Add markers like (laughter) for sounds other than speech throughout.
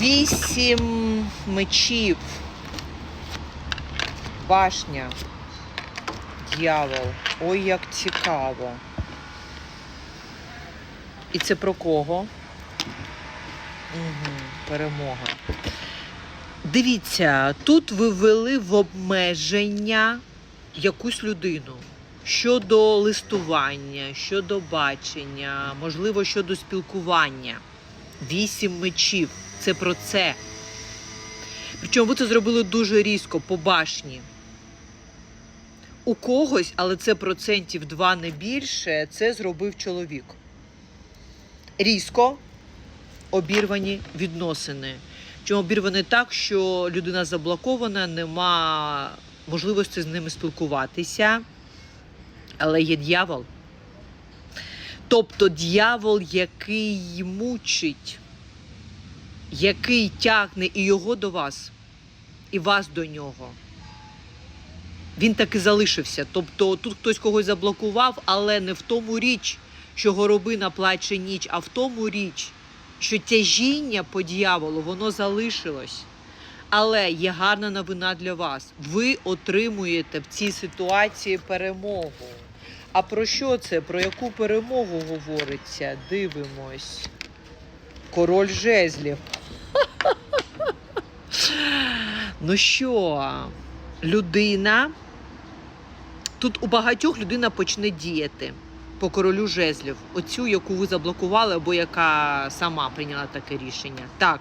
Вісім мечів. Башня. Дьявол. Ой, як цікаво. І це про кого? Угу, перемога. Дивіться, тут ви ввели в обмеження якусь людину щодо листування, щодо бачення, можливо, щодо спілкування. Вісім мечів. Це про це. Причому ви це зробили дуже різко, по башні. У когось, але це процентів два не більше, це зробив чоловік. Різко обірвані відносини. Чому обірвані так, що людина заблокована, нема можливості з ними спілкуватися, але є дьявол. Тобто дьявол, який мучить, який тягне і його до вас, і вас до нього. Він таки залишився. Тобто тут хтось когось заблокував, але не в тому річ, що горобина плаче ніч, а в тому річ, що тяжіння по дьяволу, воно залишилось. Але є гарна новина для вас. Ви отримуєте в цій ситуації перемогу. А про що це? Про яку перемогу говориться? Дивимось. Король жезлів. Ну що, людина. Тут у багатьох людина почне діяти по королю жезлів, оцю, яку ви заблокували, або яка сама прийняла таке рішення. Так.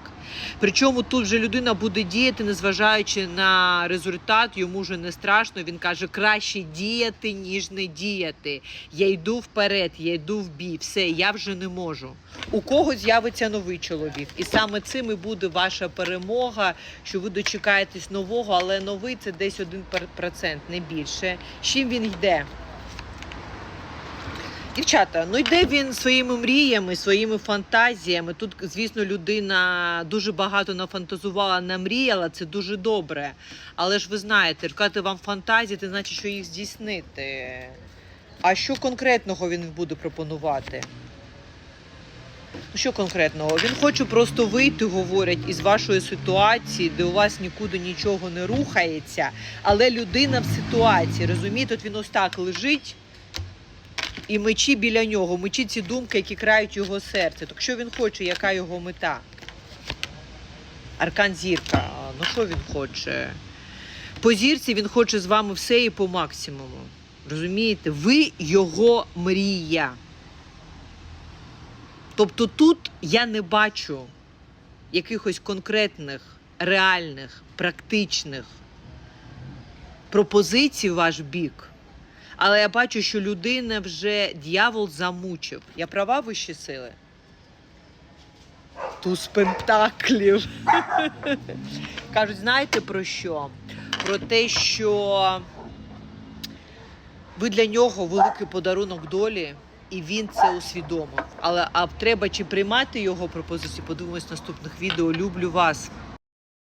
Причому тут вже людина буде діяти, незважаючи на результат, йому вже не страшно. Він каже, краще діяти, ніж не діяти. Я йду вперед, я йду в бій, все, я вже не можу. У кого з'явиться новий чоловік, і саме цим і буде ваша перемога, що ви дочекаєтесь нового, але новий це десь 1%, не більше. З чим він йде? Дівчата, ну йде він своїми мріями, своїми фантазіями. Тут, звісно, людина дуже багато нафантазувала, намріяла, це дуже добре. Але ж ви знаєте, шукати вам фантазії, це значить, що їх здійснити. А що конкретного він буде пропонувати? Ну, що конкретного? Він хоче просто вийти, говорять, із вашої ситуації, де у вас нікуди нічого не рухається, але людина в ситуації, розумієте, от він ось так лежить. І мечі біля нього, мечі ці думки, які крають його серце. Так що він хоче, яка його мета? Аркан зірка. Ну що він хоче? По зірці він хоче з вами все і по максимуму. Розумієте? Ви його мрія. Тобто тут я не бачу якихось конкретних, реальних, практичних пропозицій в ваш бік. Але я бачу, що людина вже дьявол замучив. Я права вищі сили? Туз пентаклів. (laughs) Кажуть, знаєте про що? Про те, що ви для нього великий подарунок долі, і він це усвідомив. Але а треба чи приймати його пропозицію? Подивимось наступних відео. Люблю вас.